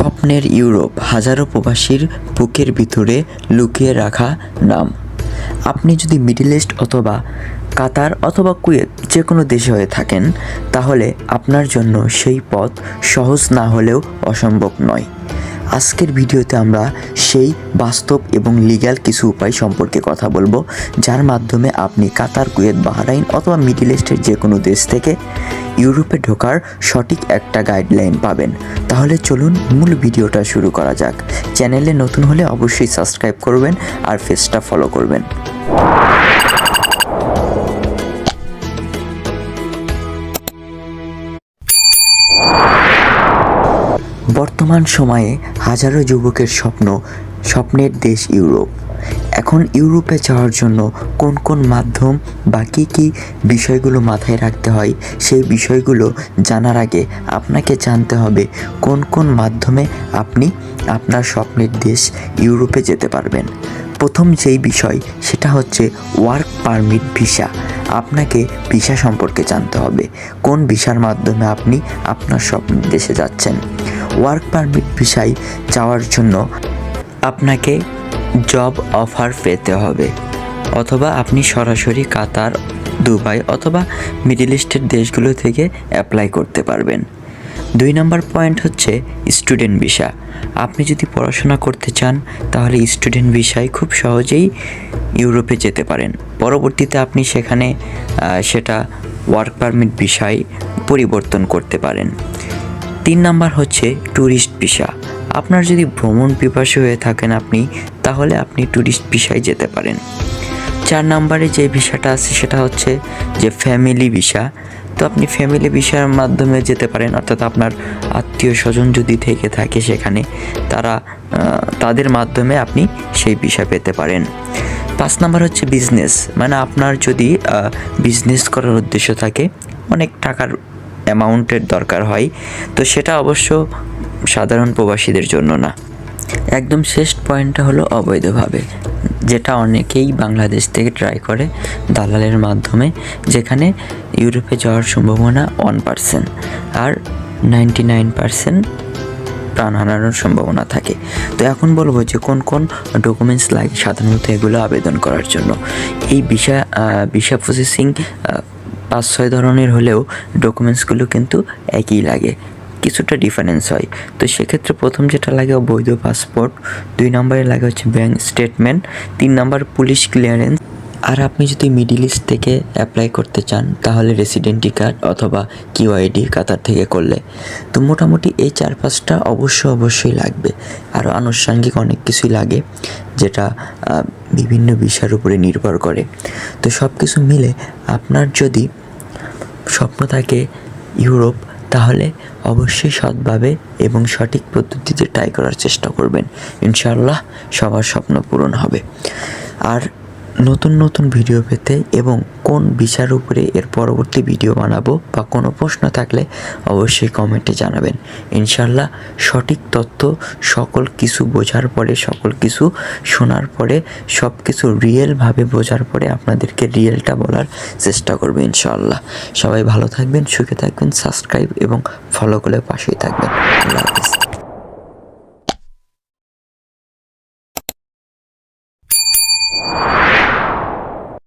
স্বপ্নের ইউরোপ হাজারো প্রবাসীর বুকের ভিতরে লুকিয়ে রাখা নাম। আপনি যদি মিডল ইস্ট অথবা কাতার অথবা কুয়েত যে কোনো দেশে হয়ে থাকেন, তাহলে আপনার জন্য সেই পথ সহজ না হলেও অসম্ভব নয়। আজকের ভিডিওতে আমরা সেই বাস্তব এবং লিগ্যাল কিছু উপায় সম্পর্কে কথা বলব, যার মাধ্যমে আপনি কাতার, কুয়েত, বাহরাইন অথবা মিডল ইস্টের যে কোনো দেশ থেকে ইউরোপে ঢোকার সঠিক একটা গাইডলাইন পাবেন। তাহলে চলুন মূল ভিডিওটা শুরু করা যাক। চ্যানেলে নতুন হলে অবশ্যই সাবস্ক্রাইব করবেন আর ফেসটা ফলো করবেন। বর্তমান সময়ে হাজারো যুবকের স্বপ্ন, স্বপ্নের দেশ ইউরোপ। এখন ইউরোপে যাওয়ার জন্য কোন কোন মাধ্যম বা কী কী বিষয়গুলো মাথায় রাখতে হয়, সেই বিষয়গুলো জানার আগে আপনাকে জানতে হবে কোন কোন মাধ্যমে আপনি আপনার স্বপ্নের দেশ ইউরোপে যেতে পারবেন। প্রথম যেই বিষয় সেটা হচ্ছে ওয়ার্ক পারমিট ভিসা। আপনাকে ভিসা সম্পর্কে জানতে হবে, কোন ভিসার মাধ্যমে আপনি আপনার স্বপ্নের দেশে যাচ্ছেন। ওয়ার্ক পারমিট ভিসায় যাওয়ার জন্য আপনাকে জব অফার পেতে হবে। অথবা আপনি সরাসরি কাতার, দুবাই অথবা মিডল ইস্টের দেশগুলো থেকে অ্যাপ্লাই করতে পারবেন। দুই নম্বর পয়েন্ট হচ্ছে স্টুডেন্ট ভিসা। আপনি যদি পড়াশোনা করতে চান, তাহলে স্টুডেন্ট ভিসায় খুব সহজেই ইউরোপে যেতে পারেন। পরবর্তীতে আপনি সেখানে সেটা ওয়ার্ক পারমিট ভিসায় পরিবর্তন করতে পারেন। তিন নাম্বার হচ্ছে ট্যুরিস্ট ভিসা। আপনার যদি ভ্রমণ পিপাসু হয়ে থাকেন আপনি, তাহলে আপনি ট্যুরিস্ট ভিসায় যেতে পারেন। চার নাম্বারে যে ভিসাটা আছে সেটা হচ্ছে যে ফ্যামিলি ভিসা তো আপনি ফ্যামিলি ভিসার মাধ্যমে যেতে পারেন, অর্থাৎ আপনার আত্মীয় স্বজন যদি থেকে থাকে সেখানে, তারা তাদের মাধ্যমে আপনি সেই ভিসা পেতে পারেন। পাঁচ নাম্বার হচ্ছে বিজনেস মানে আপনার যদি বিজনেস করার উদ্দেশ্য থাকে, অনেক টাকার অ্যামাউন্টের দরকার হয়। তো সেটা অবশ্য সাধারণ প্রবাসীদের জন্য না। একদম শেষ পয়েন্টটা হলো অবৈধভাবে, যেটা অনেকেই বাংলাদেশ থেকে ট্রাই করে দালালের মাধ্যমে, যেখানে ইউরোপে যাওয়ার সম্ভাবনা ওয়ান পার্সেন্ট আর নাইনটি নাইন পার্সেন্ট প্রাণ হারানোর সম্ভাবনা থাকে। তো এখন বলব যে কোন কোন ডকুমেন্টস লাগে সাধারণত এগুলো আবেদন করার জন্য। এই ভিসা ভিসা প্রসেসিং পাঁচ ছয় ধরনের হলেও ডকুমেন্টসগুলো কিন্তু একই লাগে। কিছুটা ডিফারেন্স হয়। তো সেক্ষেত্রে প্রথম যেটা লাগে বৈধ পাসপোর্ট দুই নম্বরে লাগে হচ্ছে ব্যাঙ্ক স্টেটমেন্ট তিন নম্বর পুলিশ ক্লিয়ারেন্স আর আপনি যদি মিডিল ইস্ট থেকে অ্যাপ্লাই করতে চান, তাহলে রেসিডেন্টি কার্ড অথবা কিউআইডি কাতার থেকে করলে। তো মোটামুটি এই চার পাঁচটা অবশ্য অবশ্যই লাগবে। আরও আনুষঙ্গিক অনেক কিছুই লাগে, যেটা বিভিন্ন বিষয়ের উপরে নির্ভর করে। তো সব কিছু মিলে আপনার যদি স্বপ্ন থাকে ইউরোপ তাহলে অবশ্যই সৎভাবে এবং সঠিক পদ্ধতিতে ট্রাই করার চেষ্টা করবেন। ইনশাআল্লাহ সবার স্বপ্ন পূরণ হবে। আর নতুন নতুন ভিডিও পেতে এবং কোন বিষয়ের উপরে এর পরবর্তী ভিডিও বানাবো বা কোনো প্রশ্ন থাকলে অবশ্যই কমেন্টে জানাবেন। ইনশাল্লাহ সঠিক তথ্য, সকল কিছু বোঝার পরে, সকল কিছু শোনার পরে সব কিছু রিয়েলভাবে বোঝার পরে আপনাদেরকে রিয়েলটা বলার চেষ্টা করব ইনশাআল্লাহ। সবাই ভালো থাকবেন, সুখে থাকবেন সাবস্ক্রাইব এবং ফলো করে পাশেই থাকবেন। আল্লাহ হাফিজ।